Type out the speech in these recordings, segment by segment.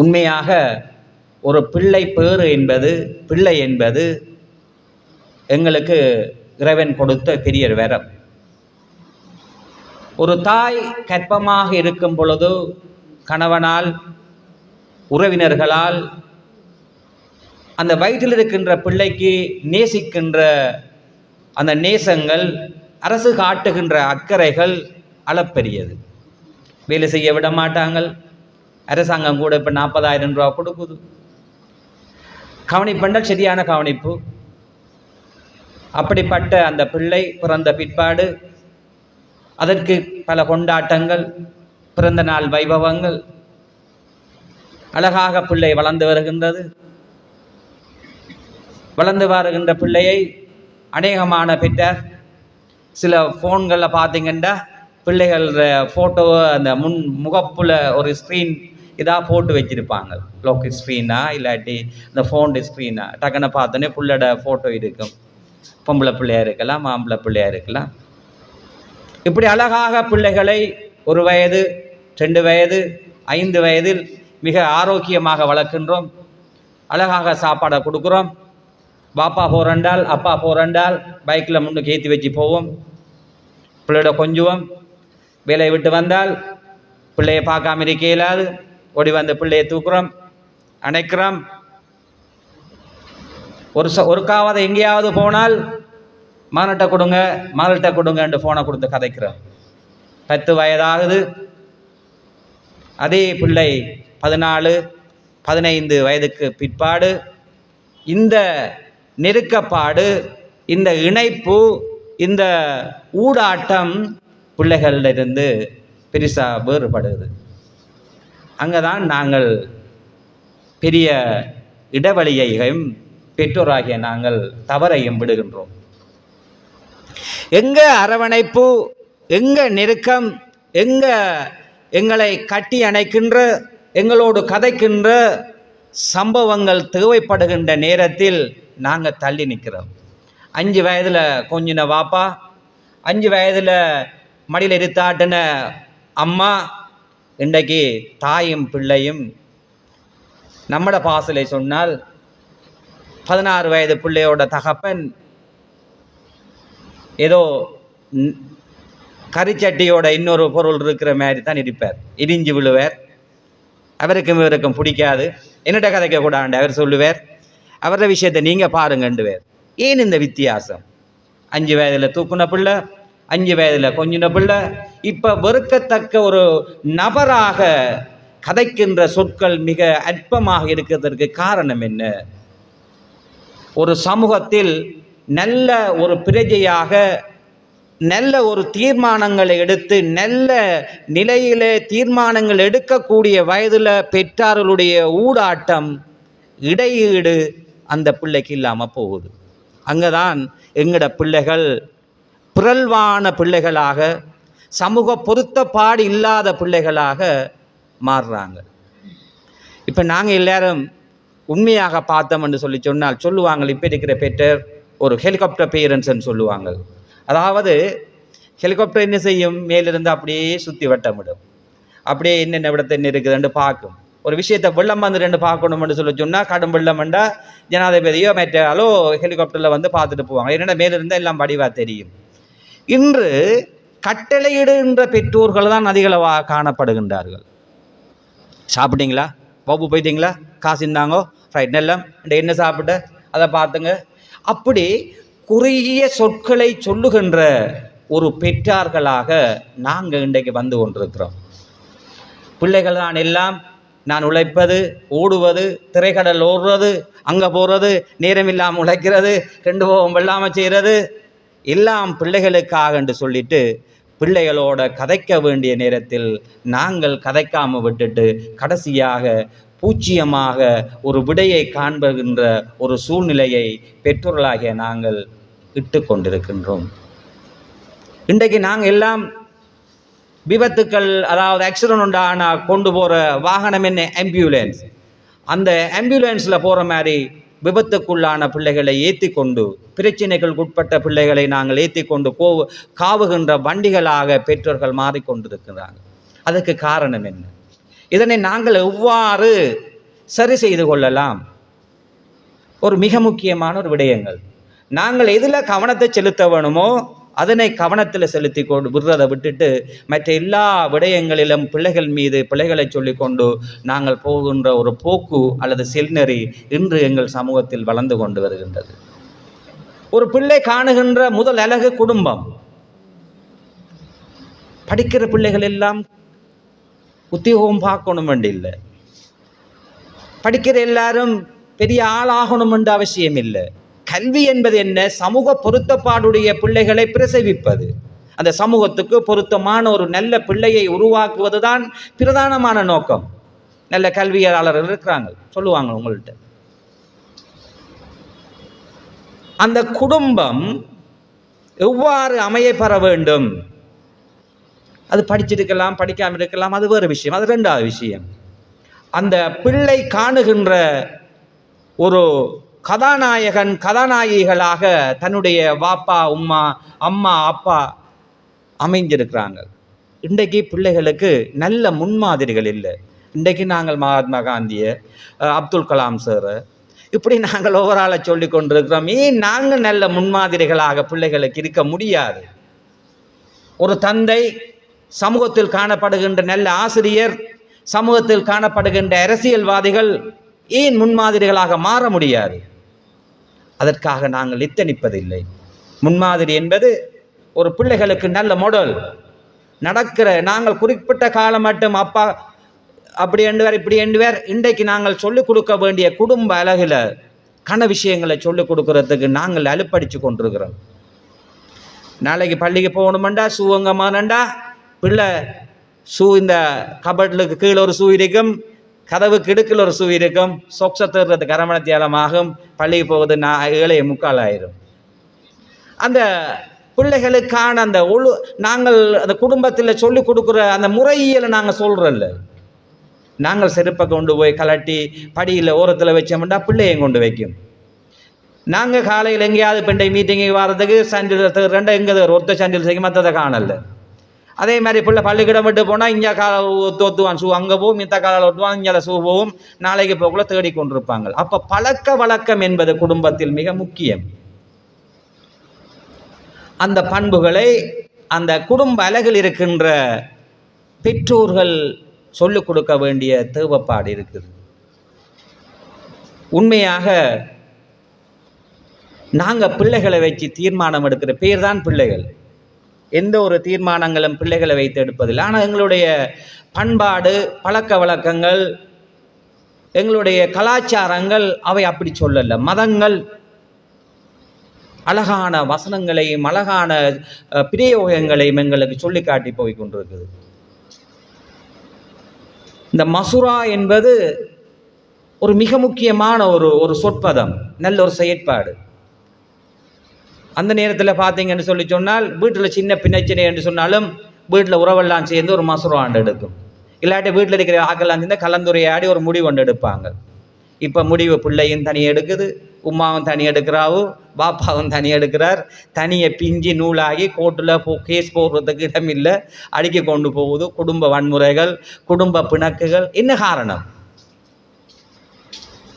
உண்மையாக ஒரு பிள்ளை பேறு என்பது பிள்ளை என்பது எங்களுக்கு இறைவன் கொடுத்த பெரிய வரம். ஒரு தாய் கற்பமாக இருக்கும் பொழுது கணவனால் உறவினர்களால் அந்த வயிற்றில் இருக்கின்ற பிள்ளைக்கு நேசிக்கின்ற அந்த நேசங்கள் அரசு காட்டுகின்ற அக்கறைகள் அளப்பெரியது. வேலை செய்ய விட மாட்டாங்கள். அரசாங்கம் கூட இப்போ நாற்பதாயிரம் ரூபா கொடுக்குது. கவனிப்பெண்டால் சரியான கவனிப்பு. அப்படிப்பட்ட அந்த பிள்ளை பிறந்த பிற்பாடு அதற்கு பல கொண்டாட்டங்கள் பிறந்த நாள் வைபவங்கள் அழகாக பிள்ளை வளர்ந்து வருகின்றது. வளர்ந்து வருகின்ற பிள்ளையை அநேகமான பெற்றார் சில ஃபோன்களில் பார்த்தீங்கன்னா பிள்ளைகள் ஃபோட்டோவை அந்த முன் முகப்புல ஒரு ஸ்க்ரீன் இதாக போட்டு வச்சிருப்பாங்க. லோக்கல் ஸ்க்ரீனா இல்லாட்டி இந்த ஃபோன் ஸ்க்ரீனா டக்குன்னு பார்த்தோன்னே புள்ளோட ஃபோட்டோ இருக்கும். பொம்பளை பிள்ளையா இருக்கலாம் மாம்பளை பிள்ளையா இருக்கலாம். இப்படி அழகாக பிள்ளைகளை ஒரு வயது ரெண்டு வயது ஐந்து வயதில் மிக ஆரோக்கியமாக வளர்க்கின்றோம். அழகாக சாப்பாடை கொடுக்குறோம். பாப்பா போகிறண்டால் அப்பா போகிறண்டால் பைக்கில் முன்னுக்கு ஏற்றி வச்சு போவோம். பிள்ளையோட கொஞ்சுவோம். வேலையை விட்டு வந்தால் பிள்ளையை பார்க்காம இருக்க இயலாது. ஓடி வந்த பிள்ளையை தூக்குறோம் அணைக்கிறோம். ஒரு ச ஒருக்காவது எங்கேயாவது போனால் மகன்கிட்ட கொடுங்க மகள்கிட்ட கொடுங்கன்ட்டு ஃபோனை கொடுத்து கதைக்கிறோம். பத்து வயதாகுது. அதே பிள்ளை பதினாலு பதினைந்து வயதுக்கு பிற்பாடு இந்த நெருக்கப்பாடு இந்த இணைப்பு இந்த ஊடாட்டம் பிள்ளைகளிலிருந்து பெருசாக வேறுபடுது. அங்கே தான் நாங்கள் பெரிய இடைவெளியையும் பெற்றோராகிய நாங்கள் தவறையும் விடுகின்றோம். எங்க அரவணைப்பு எங்க நெருக்கம் எங்க எங்களை கட்டி அணைக்கின்ற எங்களோடு கதைக்கின்ற சம்பவங்கள் தேவைப்படுகின்ற நேரத்தில் நாங்கள் தள்ளி நிற்கிறோம். அஞ்சு வயதில் கொஞ்சின வாப்பா அஞ்சு வயதில் மடியில் இருத்தாட்டின அம்மா இன்றைக்கு தாயும் பிள்ளையும் நம்மட பாசலை சொன்னால் பதினாறு வயது பிள்ளையோட தகப்பன் ஏதோ கரிச்சட்டியோட இன்னொரு பொருள் இருக்கிற மாதிரி தான் இருப்பார். இடிஞ்சு விழுவார். அவருக்கும் இவருக்கும் பிடிக்காது. என்னட்ட கதைக்க கூடாண்டு அவர் சொல்லுவார். அவரோட விஷயத்தை நீங்கள் பாருங்கண்டுவார் ஏன் இந்த வித்தியாசம்? அஞ்சு வயதில் தூக்குன பிள்ளை அஞ்சு வயதில் கொஞ்சின பிள்ளை இப்போ வெறுக்கத்தக்க ஒரு நபராக கதைக்கின்ற சொற்கள் மிக அற்பமாக இருக்கிறதற்கு காரணம் என்ன? ஒரு சமூகத்தில் நல்ல ஒரு பிரஜையாக நல்ல ஒரு தீர்மானங்களை எடுத்து நல்ல நிலையிலே தீர்மானங்கள் எடுக்கக்கூடிய வயதில் பெற்றார்களுடைய ஊடாட்டம் இடையீடு அந்த பிள்ளைக்கு இல்லாமல் போகுது. அங்கே தான் எங்கட பிள்ளைகள் பிறழ்வான பிள்ளைகளாக சமூக பொருத்தப்பாடு இல்லாத பிள்ளைகளாக மாறுறாங்க. இப்போ நாங்கள் எல்லாரும் உண்மையாக பார்த்தோம்னு சொல்லி சொன்னால் சொல்லுவாங்க இப்போ இருக்கிற பெற்றர் ஒரு ஹெலிகாப்டர் பேரண்ட்ஸ்ன்னு சொல்லுவாங்க அதாவது ஹெலிகாப்டர் என்ன செய்யும்? மேலிருந்து அப்படியே சுற்றி வட்டமிடும். அப்படியே என்னென்ன விடத்தை என்ன இருக்குதுன்னு பார்க்கும். ஒரு விஷயத்தை வெள்ளம் வந்து ரெண்டு பார்க்கணும்னு சொல்லி சொன்னால் கடும் வெள்ளம் வந்தால் ஜனாதிபதியோ மற்றாலோ ஹெலிகாப்டரில் வந்து பார்த்துட்டு போவாங்க. என்னென்ன மேலிருந்தால் எல்லாம் வடிவாக தெரியும். இன்று கட்டளையிடுகின்ற பெற்றோர்கள் தான் அதிகளவாக காணப்படுகின்றார்கள். சாப்பிட்டீங்களா? பாபு போயிட்டீங்களா? காசு இருந்தாங்கோ? ரைட் நெல்லம் என்ன சாப்பிட்ட? அதை பார்த்துங்க. அப்படி குறுகிய சொற்களை சொல்லுகின்ற ஒரு பெற்றார்களாக நாங்கள் இன்றைக்கு வந்து கொண்டிருக்கிறோம். பிள்ளைகள் தான் எல்லாம். நான் உழைப்பது ஓடுவது திரைக்கடல் ஓடுறது அங்கே போகிறது நேரம் இல்லாமல் உழைக்கிறது ரெண்டு போகம் வெள்ளாமல் செய்கிறது எல்லாம் பிள்ளைகளுக்காக என்று சொல்லிட்டு பிள்ளைகளோட கதைக்க வேண்டிய நேரத்தில் நாங்கள் கதைக்காம விட்டுட்டு கடைசியாக பூச்சியமாக ஒரு விடையை காண்பகின்ற ஒரு சூழ்நிலையை பெற்றோர்களாகிய நாங்கள் இட்டு கொண்டிருக்கின்றோம். இன்றைக்கு நாங்கள் எல்லாம் விபத்துக்கள் அதாவது ஆக்சிடென்ட் உண்டான கொண்டு போகிற வாகனம் என்ன? ஆம்புலன்ஸ் அந்த ஆம்புலன்ஸில் போகிற மாதிரி விபத்துக்குள்ளான பிள்ளைகளை ஏற்றி கொண்டு பிரச்சனைகளுக்கு உட்பட்ட பிள்ளைகளை நாங்கள் ஏற்றி கொண்டு கோ காவுகின்ற வண்டிகளாக பெற்றோர்கள் மாறிக்கொண்டிருக்கிறாங்க. அதுக்கு காரணம் என்ன? இதனை நாங்கள் எவ்வாறு சரி செய்து கொள்ளலாம்? ஒரு மிக முக்கியமான ஒரு விடயங்கள். நாங்கள் எதில் கவனத்தை செலுத்த வேணுமோ அதனை கவனத்தில் செலுத்தி கொண்டு விடுறதை விட்டுட்டு மற்ற எல்லா விடயங்களிலும் பிள்ளைகள் மீது பிள்ளைகளை சொல்லிக்கொண்டு நாங்கள் போகின்ற ஒரு போக்கு அல்லது செல்நெறி இன்று எங்கள் சமூகத்தில் வளர்ந்து கொண்டு வருகின்றது. ஒரு பிள்ளை காணுகின்ற முதல் அழகு குடும்பம். படிக்கிற பிள்ளைகள் எல்லாம் உத்தியோகம் பார்க்கணும் இல்லை. படிக்கிற எல்லாரும் பெரிய ஆளாகணும் என்ற அவசியம் இல்லை. கல்வி என்பது என்ன? சமூக பொருத்தப்பாடுடைய பிள்ளைகளை பிரசவிப்பது. அந்த சமூகத்துக்கு பொருத்தமான ஒரு நல்ல பிள்ளையை உருவாக்குவது தான் பிரதானமான நோக்கம். நல்ல கல்வியாளர்கள் இருக்கிறாங்க. சொல்லுவாங்க உங்கள்கிட்ட அந்த குடும்பம் எவ்வாறு அமைய பெற வேண்டும்? அது படிச்சிருக்கலாம் படிக்காமல் இருக்கலாம் அது வேறு விஷயம். அது ரெண்டாவது விஷயம். அந்த பிள்ளை காணுகின்ற ஒரு கதாநாயகன் கதாநாயகிகளாக தன்னுடைய வாப்பா உம்மா அம்மா அப்பா அமைஞ்சிருக்கிறாங்க இன்றைக்கு பிள்ளைகளுக்கு நல்ல முன்மாதிரிகள் இல்லை. இன்றைக்கு நாங்கள் மகாத்மா காந்தியை அப்துல் கலாம் சார் இப்படி நாங்கள் ஒவ்வொரு சொல்லி கொண்டிருக்கிறோம். ஏன் நாங்கள் நல்ல முன்மாதிரிகளாக பிள்ளைகளுக்கு இருக்க முடியாது? ஒரு தந்தை சமூகத்தில் காணப்படுகின்ற நல்ல ஆசிரியர் சமூகத்தில் காணப்படுகின்ற அரசியல்வாதிகள் ஏன் முன்மாதிரிகளாக மாற முடியாது? அதற்காக நாங்கள் இத்தனிப்பதில்லை முன்மாதிரி என்பது ஒரு பிள்ளைகளுக்கு நல்ல மொடல் நடக்கிற நாங்கள் குறிப்பிட்ட காலம் மட்டும் அப்பா அப்படி எண்டுவார் இப்படி எண்டுவார் இன்றைக்கு நாங்கள் சொல்லிக் கொடுக்க வேண்டிய குடும்ப அழகில் கன விஷயங்களை சொல்லிக் கொடுக்கறதுக்கு நாங்கள் அலுப்படிச்சு கொண்டிருக்கிறோம். நாளைக்கு பள்ளிக்கு போகணுமெண்டா ஷூ பிள்ளை சூ இந்த கபட்டிலுக்கு கீழே ஒரு சூ இருக்கும். கதவு கிடுக்கில் ஒரு ஷூ இருக்கும். சொக்ஸை தேடுறதுக்கு அரமணத்தியாலமாகும் பள்ளிக்கு போகுது நான் ஏழை முக்கால் ஆயிரும். அந்த பிள்ளைகளுக்கான அந்த ஒழு நாங்கள் அந்த குடும்பத்தில் சொல்லிக் கொடுக்குற அந்த முறையியலை நாங்கள் சொல்கிறோம்ல நாங்கள் செருப்பை கொண்டு போய் கலட்டி படியில் ஓரத்தில் வச்சோம்னா பிள்ளையும் கொண்டு வைக்கும். நாங்கள் காலையில் எங்கேயாவது பெண்டை மீட்டிங்கு வர்றதுக்கு சண்டில் ரெண்டு எங்கே ஒருத்த சண்டில் செய்யும் மற்றதை காணலை. அதே மாதிரி பிள்ளை பள்ளிக்கூடம் விட்டு போனால் இங்கே கால ஒத்துவான். ஷூ அங்கே போகும் மித்த காலால் ஒத்துவான் இங்கே ஷூ போகும் நாளைக்கு போக்குள்ள தேடி கொண்டிருப்பாங்க. அப்போ பழக்க வழக்கம் என்பது குடும்பத்தில் மிக முக்கியம். அந்த பண்புகளை அந்த குடும்ப அலகில் இருக்கின்ற பெற்றோர்கள் சொல்லிக் கொடுக்க வேண்டிய தேவைப்பாடு இருக்குது. உண்மையாக நாங்கள் பிள்ளைகளை வச்சு தீர்மானம் எடுக்கிற பேர் தான் பிள்ளைகள். எந்த ஒரு தீர்மானங்களும் பிள்ளைகளை வைத்து எடுப்பதில்லை. ஆனால் எங்களுடைய பண்பாடு பழக்க வழக்கங்கள் எங்களுடைய கலாச்சாரங்கள் அவை அப்படி சொல்லல. மதங்கள் அழகான வசனங்களையும் அழகான பிரயோகங்களையும் எங்களுக்கு சொல்லி காட்டி போய் கொண்டிருக்குது. இந்த மசுரா என்பது ஒரு மிக முக்கியமான ஒரு ஒரு சொற்பதம் நல்ல ஒரு செயற்பாடு. அந்த நேரத்தில் பார்த்தீங்கன்னு சொல்லி சொன்னால் வீட்டில் சின்ன பிரச்சனை என்று சொன்னாலும் வீட்டில் உறவெல்லாம் சேர்ந்து ஒரு மசுரா ஆண்டு எடுக்கும். இல்லாட்டி வீட்டில் இருக்கிற ஆக்கெல்லாம் சேர்ந்து கலந்துரையாடி ஒரு முடிவு ஒன்று எடுப்பாங்க. இப்போ முடிவு பிள்ளையும் தனி எடுக்குது உமாவும் தனி எடுக்கிறாவு பாப்பாவும் தனி எடுக்கிறார். தனியை பிஞ்சி நூலாகி கோர்ட்டில் போ கேஸ் போடுறதுக்கு இடமில்லை. அடிக்க கொண்டு போகுது. குடும்ப வன்முறைகள் குடும்ப பிணக்குகள். என்ன காரணம்?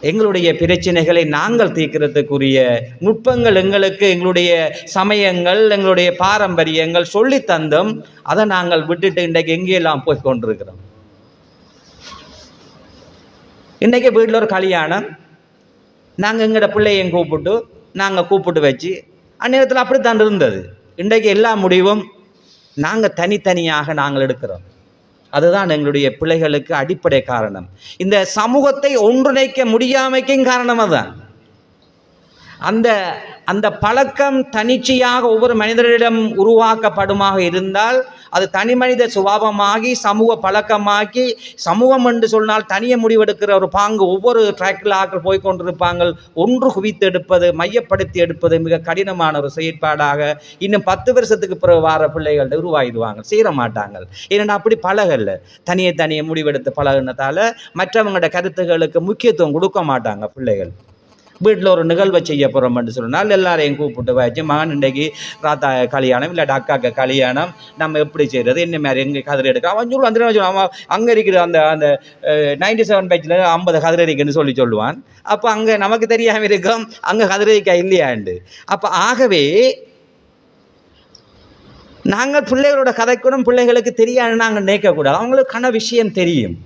எங்களுடைய பிரச்சனைகளை நாங்கள் தீர்க்கிறதுக்குரிய நுட்பங்கள் எங்களுக்கு எங்களுடைய சமயங்கள் எங்களுடைய பாரம்பரியங்கள் சொல்லி தந்தும் அதை நாங்கள் விட்டுட்டு இன்றைக்கு எங்கேயெல்லாம் போய் கொண்டிருக்கிறோம்? இன்றைக்கி வீட்டில் ஒரு கல்யாணம். நாங்கள் எங்களோட பிள்ளையும் கூப்பிட்டு நாங்கள் கூப்பிட்டு வச்சு அந்நேரத்தில் அப்படித்தான் இருந்தது. இன்றைக்கு எல்லா முடிவும் நாங்கள் தனித்தனியாக நாங்கள் எடுக்கிறோம். அதுதான் எங்களுடைய பிள்ளைகளுக்கு அடிப்படை காரணம். இந்த சமூகத்தை ஒன்றிணைக்க முடியாமைக்கும் காரணம் அதுதான். அந்த அந்த பழக்கம் தனிச்சையாக ஒவ்வொரு மனிதரிடம் உருவாக்கப்படுமாக இருந்தால் அது தனி மனித சுபாவமாகி சமூக பழக்கமாக்கி சமூகம் என்று சொன்னால் தனியே முடிவெடுக்கிற ஒரு பாங்கு. ஒவ்வொரு ட்ராக்கில் ஆக்கள் போய் கொண்டிருப்பாங்க ஒன்று குவித்து எடுப்பது மையப்படுத்தி எடுப்பது மிக கடினமான ஒரு செயற்பாடாக. இன்னும் பத்து வருஷத்துக்கு பிறகு வார பிள்ளைகள் உருவாகிடுவாங்க. சேர மாட்டாங்க. ஏன்னா அப்படி பழகல தனியே தனியே முடிவெடுத்து பழகினதால மற்றவங்களோட கருத்துகளுக்கு முக்கியத்துவம் கொடுக்க மாட்டாங்க பிள்ளைகள். வீட்டில் ஒரு நிகழ்வை செய்ய போகிறோம்னு சொன்னால் எல்லாரையும் கூப்பிட்டு வச்சு மகன் இன்றைக்கு ராத்தா கல்யாணம் இல்லை அக்காக்க கல்யாணம். நம்ம எப்படி செய்கிறது என்ன மாதிரி எங்கே கதிரை எடுக்க? அவன் சொல்லுவான் அந்த சொல்லுவான்? அவன் அங்கே இருக்கிற அந்த அந்த நைன்டி செவன் பேட்சில் ஐம்பது கதிரை இருக்குன்னு சொல்லி சொல்லுவான். அப்போ அங்கே நமக்கு தெரியாமல் இருக்கும் அங்கே கதிரைக்கா இல்லையாண்டு? அப்போ ஆகவே நாங்கள் பிள்ளைகளோட கதைக்கூடம் பிள்ளைகளுக்கு தெரியாது நாங்கள் நினைக்கக்கூடாது. அவங்களுக்கு கன விஷயம் தெரியும்.